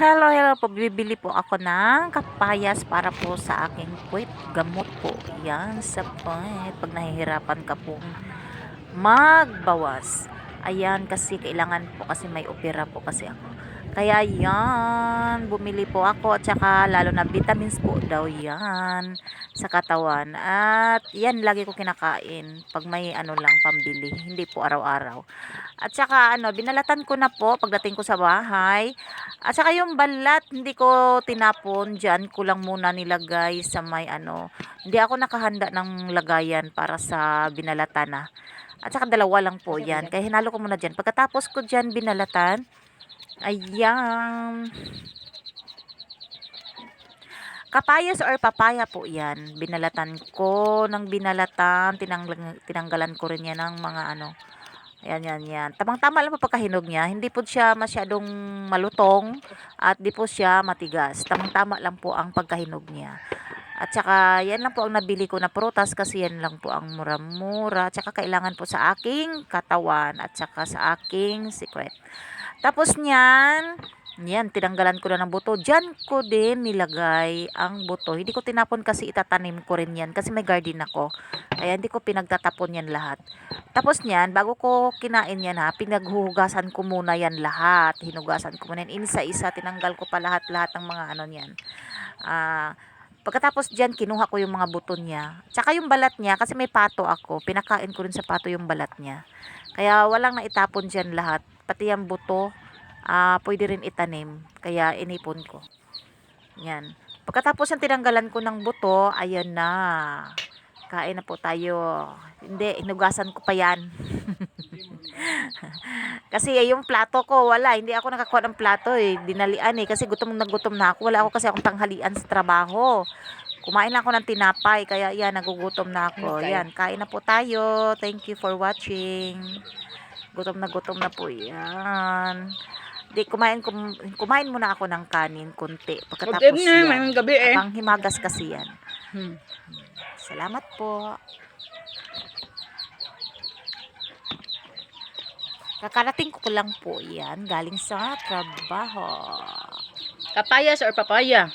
Hello, hello po. Bibili po ako ng kapayas para po sa aking puwit. Gamot po. Yan sa puwit. Pag nahihirapan ka pong magbawas. Ayan, kasi kailangan po kasi may opera po kasi ako. Kaya yan, bumili po ako at saka lalo na vitamins po daw yan sa katawan. At yan, lagi ko kinakain pag may ano lang pambili. Hindi po araw-araw. At saka ano, binalatan ko na po pagdating ko sa bahay. At saka yung balat, hindi ko tinapon dyan. ko lang muna nilagay sa may ano. Hindi ako nakahanda ng lagayan para sa binalatan na. At saka dalawa lang po yan. Kaya hinalo ko muna dyan. Pagkatapos ko dyan binalatan, ayan. Kapayas or papaya po yan. Binalatan ko ng binalatan. Tinanggal, tinanggalan ko rin yan ng mga ano. Ayan, yan, yan. Tamang-tama lang po pagkahinog niya. Hindi po siya masyadong malutong at di po siya matigas. Tamang-tama lang po ang pagkahinog niya. At saka, yan lang po ang nabili ko na prutas kasi yan lang po ang mura-mura. At saka, kailangan po sa aking katawan at saka sa aking secret. Tapos niyan, yan, tinanggalan ko na ng buto. Diyan ko din nilagay ang buto. Hindi ko tinapon kasi itatanim ko rin yan kasi may garden ako. Kaya hindi ko pinagtatapon yan lahat. Tapos niyan, bago ko kinain yan ha, pinaghuhugasan ko muna yan lahat. Hinugasan ko muna yan. Isa-isa, tinanggal ko pa lahat-lahat ng mga ano niyan. Ah, pagkatapos diyan, kinuha ko yung mga buto niya. Tsaka yung balat niya, kasi may pato ako. Pinakain ko rin sa pato yung balat niya. Kaya walang naitapon diyan lahat. Pati yung buto, ah, pwede rin itanim. Kaya inipon ko. Yan. Pagkatapos yung tinanggalan ko ng buto, ayan na. Kain na po tayo. Hindi, hinugasan ko pa yan. kasi eh, yung plato ko, wala. Hindi ako nakakuha ng plato eh. Dinalian eh. Kasi gutom na gutom na ako. Wala ako kasi akong tanghalian sa trabaho. Kumain na ako ng tinapay. Kaya yan, nagugutom na ako. Okay. Yan, kain na po tayo. Thank you for watching. Gutom na gutom na po yan. Di, kumain, kum, kumain muna ako ng kanin, kunti. Pagkatapos evening, yan. gabi eh. Pang himagas kasi yan. Hmm. Salamat po. Kakarating ko lang po yan galing sa trabaho. Kapayas or papaya?